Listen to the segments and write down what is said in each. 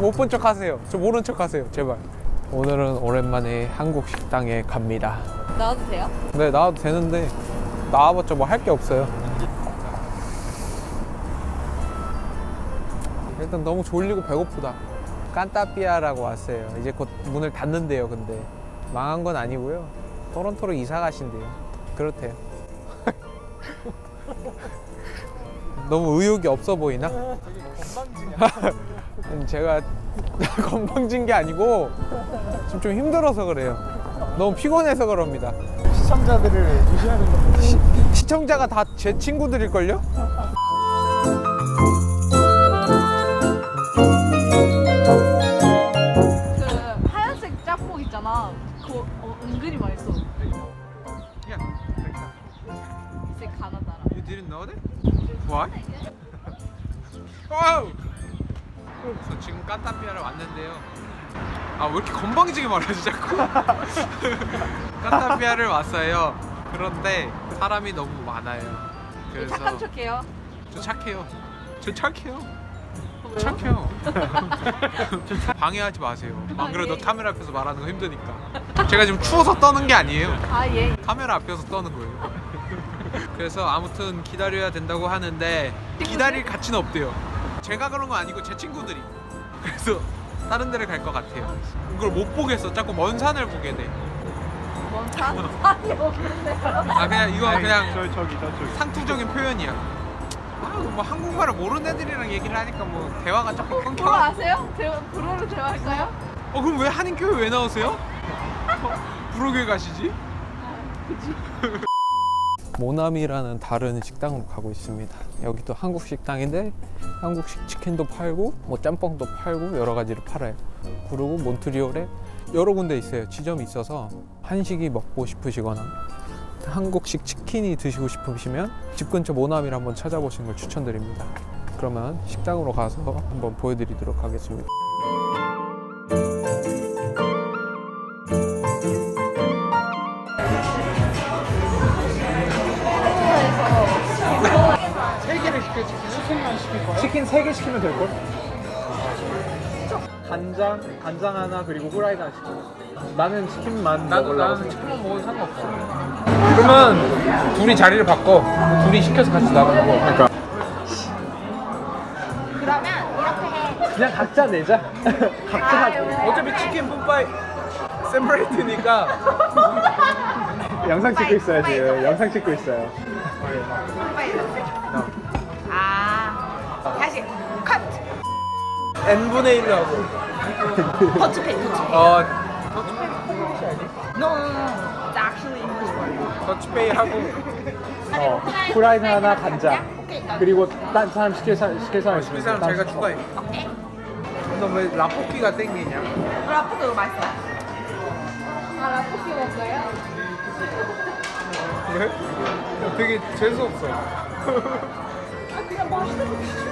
못 본 척 하세요. 저 모른 척 하세요. 제발. 오늘은 오랜만에 한국 식당에 갑니다. 나와도 돼요? 네, 나와도 되는데 나와봤자 뭐 할 게 없어요. 일단 너무 졸리고 배고프다. 깐따삐아라고 왔어요. 이제 곧 문을 닫는데요, 근데. 망한 건 아니고요. 토론토로 이사 가신대요. 그렇대요. 너무 의욕이 없어 보이나? 아니, 제가 건방진 게 아니고 지금 좀 힘들어서 그래요. 너무 피곤해서 그럽니다. 시청자들을 무시하는 거. 시청자가 다 제 친구들일걸요? 그 하얀색 짬뽕 있잖아. 그거 어, 은근히 맛있어. Yeah, 이제 가나다라. You didn't know that? Why? 저 지금 깐따삐아를 왔는데요. 아, 왜 이렇게 건방지게 말하지, 자꾸? 깐따삐아를 왔어요. 그런데 사람이 너무 많아요. 그래서 착한 척해요. 저 착해요. 저 착해요. 착해요. 방해하지 마세요. 안 그래도 예. 카메라 앞에서 말하는 거 힘드니까. 제가 지금 추워서 떠는 게 아니에요. 아 예. 카메라 앞에서 떠는 거예요. 그래서 아무튼 기다려야 된다고 하는데 기다릴 가치는 없대요. 제가 그런 거 아니고 제 친구들이. 그래서 다른 데를 갈 것 같아요. 이걸 못 보겠어. 자꾸 먼 산을 보게 돼. 뭔 산? 산이 없는데요. 아 그냥 이거 그냥 저 저기 저쪽이. 상투적인 표현이야. 아, 뭐 한국말을 모르는 애들이랑 얘기를 하니까 뭐 대화가 조금 끊겨. 불어 아세요? 불어로 대화할까요? 어 그럼 왜 한인교회 왜 나오세요? 불어교회 가시지? 모남이라는 다른 식당으로 가고 있습니다. 여기도 한국 식당인데 한국식 치킨도 팔고 뭐 짬뽕도 팔고 여러 가지를 팔아요. 그리고 몬트리올에 여러 군데 있어요. 지점이 있어서 한식이 먹고 싶으시거나 한국식 치킨이 드시고 싶으시면 집 근처 모남이를 한번 찾아보시는 걸 추천드립니다. 그러면 식당으로 가서 한번 보여드리도록 하겠습니다. 치킨 세개 시키면 될 걸? 간장, 간장 하나 그리고 후라이드 하나 시켜. 나는 치킨만 나도 먹으려고 나는 치킨만 먹어도 상관없어. 그러면 둘이 자리를 바꿔. 둘이 시켜서 같이 나가는 거. 그러니까 그러면 이렇게 해. 그냥 각자 내자. 각자 하자. 어차피 치킨 뿜빠이 세퍼레이트니까 영상 찍고 있어요 지금. 영상 찍고 있어요. 아. 다시 컷. n 분의 1로 하고. 더치페이 더치페이. 어 No, no, no. It's actually English word. 더치페이 하고. 어, 후라이드 하나 간장. 그리고 딴 사람 시킬 사람 시킬 사람 그 사람 자기가 추가해. 오케이. 너 왜 라볶이가 땡기냐? 라볶이 이거 맛있어요. 아 라볶이 먹어요? 왜? 되게 재수 없어. 아 그냥 맛있는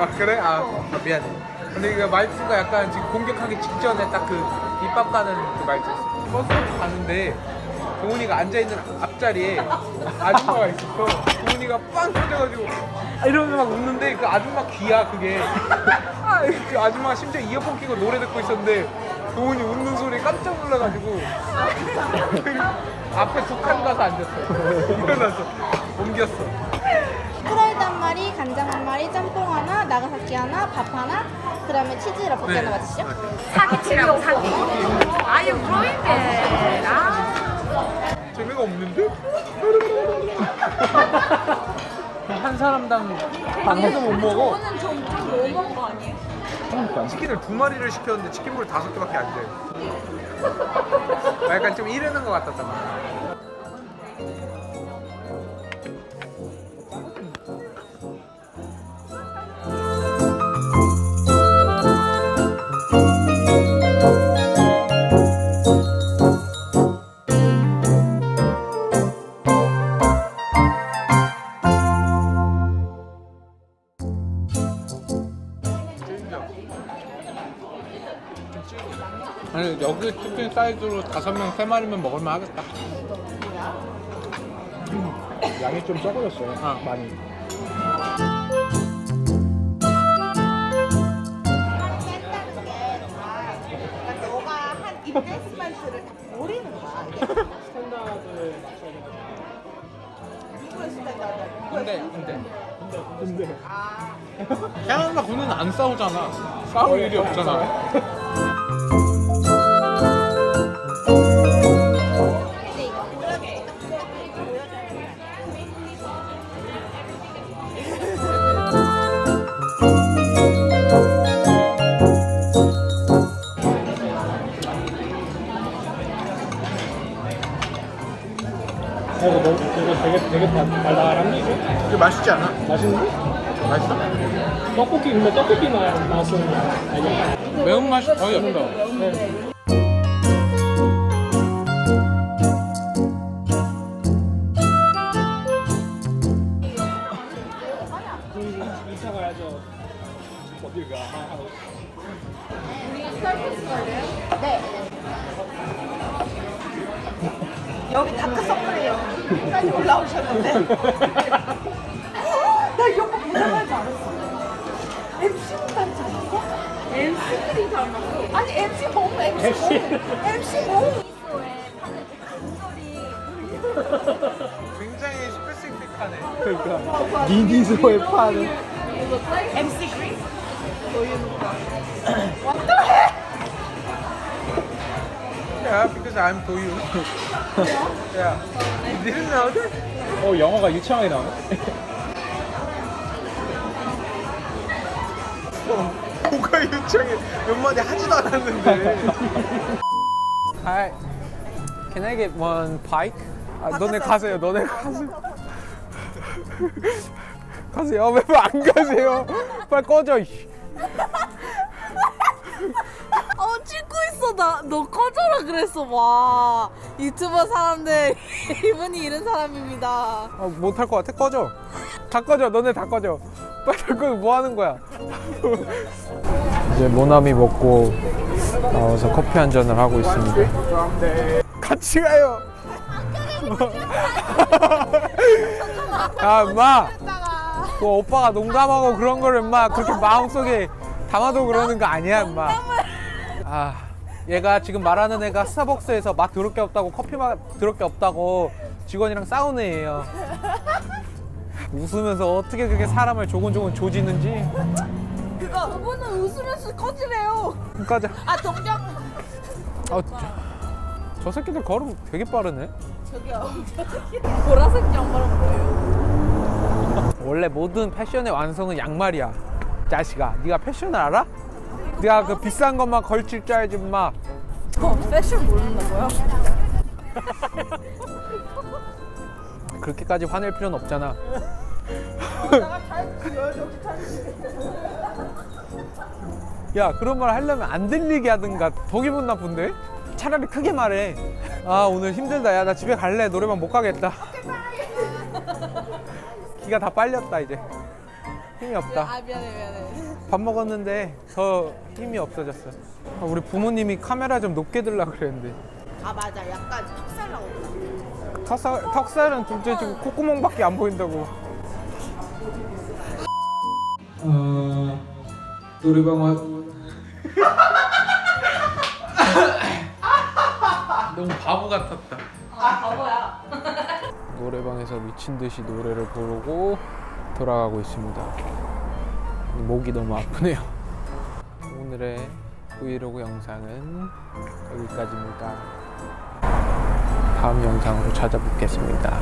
아 그래? 아, 아 미안해. 근데 이거 말투가 약간 지금 공격하기 직전에 딱그 밑밥 가는 그 말투였어. 버스를 가는데 동훈이가 앉아있는 앞자리에 아줌마가 있었어. 동훈이가 빵 터져가지고 아, 이러면서 막 웃는데 그 아줌마 귀야 그게. 아, 그 아줌마가 심지어 이어폰 끼고 노래 듣고 있었는데 동훈이 웃는 소리에 깜짝 놀라가지고 앞에 두 칸 가서 앉았어. 일어나서 옮겼어. 마리, 간장 한 마리, 짬뽕 하나, 나가사키 하나, 밥 하나, 그 다음에 치즈 라볶이 네. 하나 맞으시죠? 사기 치라고 사기. 아유 브로인데. 아. 재미가 없는데? 한 사람당 한 개도 못 먹어. 저는 좀좀 너무한 거 아니에요? 치킨을 두 마리를 시켰는데 치킨볼 다섯 개밖에 안 돼. 약간 좀 이르는 것 같았단 말이야. 그 치킨 사이즈로 다섯 명 세 마리면 먹을만 하겠다. 음. 양이 좀 적어졌어요. 아. 많이. 깬다는 근데 근데 근데 아. 캐나다 군은 안 싸우잖아. 싸울 일이 없잖아. 어. 되게 되게 달- 달달한데 이게? 이게 맛있지 않아? 맛있는데? 맛있어? 떡볶이 근데 떡볶이 맛 맛은 아니야. 매운맛이 거의 없어. 네. 가야죠. 어딜 가? 여기 다크서클 여기까지 올라오셨는데. 나 이거 보자마자 알았어. MC는 닮지 않았어? MC들이 닮았어. 아니 MC 몽, MC 몽. MC 몽. 굉장히 스페시픽하네. 그러니까 니니소의 파는 MC 그린? Yeah, because I'm to you. yeah. You didn't know that? 어 영어가 유창하게 나오네. 뭐가 유창해. 몇 마디 하지도 않았는데. Hi. Can I get one pike? 아, 너네 가세요. 너네 가세요. 가세요. 왜 안 가세요? 빨리 꺼져. 이씨. 어 나 너 꺼져라 그랬어 와 유튜버 사람들 이분이 이런 사람입니다 아, 못할 것 같아. 꺼져. 다 꺼져. 너네 다 꺼져. 빨리 다 꺼져. 뭐 하는 거야? 이제 모나미 먹고 나와서 커피 한 잔을 하고 있습니다. 같이 가요. 야, 엄마. 그 오빠가 농담하고 그런 거를 엄마 그렇게 마음속에 담아도 그러는 거 아니야, 엄마. 아, 얘가 지금 말하는 애가 스타벅스에서 맛 더럽게 없다고 커피 맛 더럽게 없다고 직원이랑 싸우는 애예요. 웃으면서 어떻게 그렇게 사람을 조곤조곤 조지는지 그거 그분은 웃으면서 꺼지래요 까자. 아 동경 아, 저, 저 새끼들 걸음 되게 빠르네. 저기요 보라색 양말은 뭐예요? 원래 모든 패션의 완성은 양말이야. 자식아, 네가 패션을 알아? 네가 그 비싼 것만 걸칠 줄 알지 마. 어 패션 모른다고요? 그렇게까지 화낼 필요는 없잖아. 야, 그런 말 하려면 안 들리게 하든가 더 기분 나쁜데? 차라리 크게 말해. 아, 오늘 힘들다. 야, 나 집에 갈래. 노래방 못 가겠다. 기가 다 빨렸다, 이제. 힘이 없다. 아 미안해 미안해 밥 먹었는데 더 힘이 없어졌어. 아, 우리 부모님이 카메라 좀 높게 들라 그랬는데. 아 맞아 약간 턱살 나오더라 턱살, 턱살은 둘째치고 콧구멍밖에 안 보인다고. 어, 노래방 왔. 너무 바보 같았다. 아 바보야 노래방에서 미친 듯이 노래를 부르고 돌아가고 있습니다. 목이 너무 아프네요. 오늘의 브이로그 영상은 여기까지입니다. 다음 영상으로 찾아뵙겠습니다.